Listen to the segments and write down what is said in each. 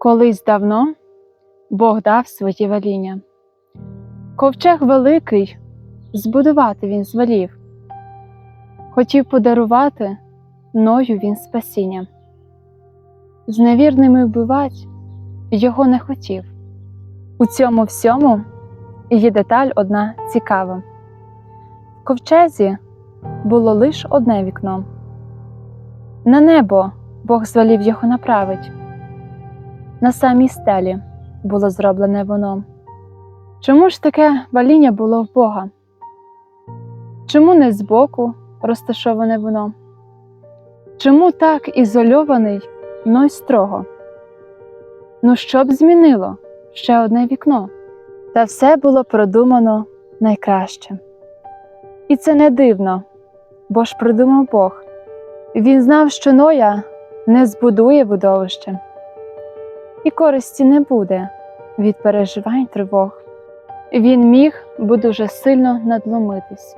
Колись давно Бог дав свої веління. Ковчег великий збудувати він звелів. Хотів подарувати ною він спасіння. З невірними вбивать його не хотів. У цьому всьому є деталь одна цікава. В ковчезі було лиш одне вікно. На небо Бог звелів його направить. На самій стелі було зроблене воно. Чому ж таке ваління було в Бога? Чому не збоку розташоване воно? Чому так ізольований, но й строго? Ну, що б змінило ще одне вікно? Та все було продумано найкраще. І це не дивно, бо ж придумав Бог. Він знав, що Ноя не збудує видовище, і користі не буде від переживань тривог. Він міг би дуже сильно надломитись,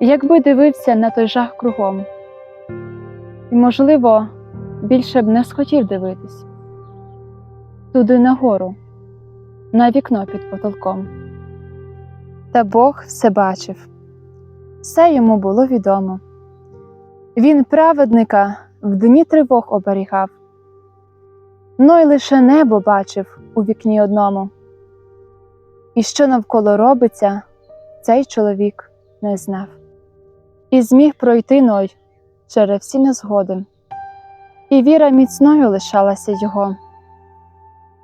якби дивився на той жах кругом, і, можливо, більше б не схотів дивитись туди нагору, на вікно під потолком. Та Бог все бачив, все йому було відомо. Він праведника в дні тривог оберігав, но й лише небо бачив у вікні одному. І що навколо робиться, цей чоловік не знав. І зміг пройти Ной через всі незгоди, і віра міцною лишалася його.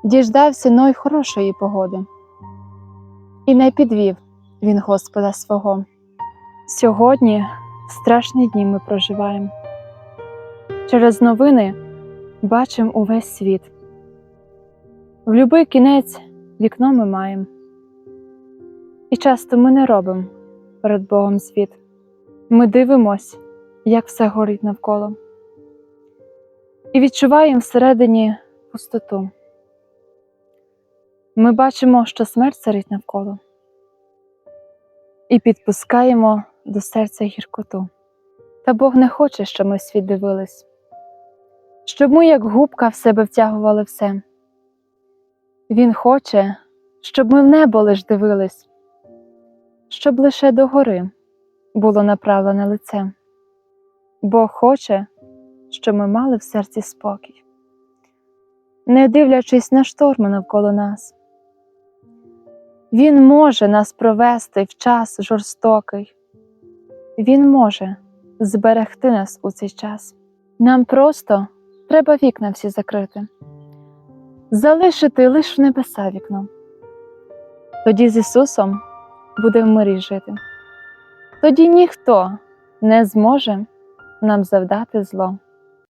Діждався Ной хорошої погоди, і не підвів він Господа свого. Сьогодні страшні дні ми проживаємо. Через новини бачимо увесь світ. В любий кінець вікно ми маємо. І часто ми не робимо перед Богом звіт. Ми дивимось, як все горить навколо, і відчуваємо всередині пустоту. Ми бачимо, що смерть царить навколо, і підпускаємо до серця гіркоту. Та Бог не хоче, щоб ми світ дивились, щоб ми, як губка, в себе втягували все. Він хоче, щоб ми в небо лиш дивились, щоб лише догори було направлене лице. Бог хоче, щоб ми мали в серці спокій, не дивлячись на шторми навколо нас. Він може нас провести в час жорстокий, Він може зберегти нас у цей час. Нам просто треба вікна всі закрити, залишити лише в небеса вікно. Тоді з Ісусом буде в мирі жити. Тоді ніхто не зможе нам завдати зло.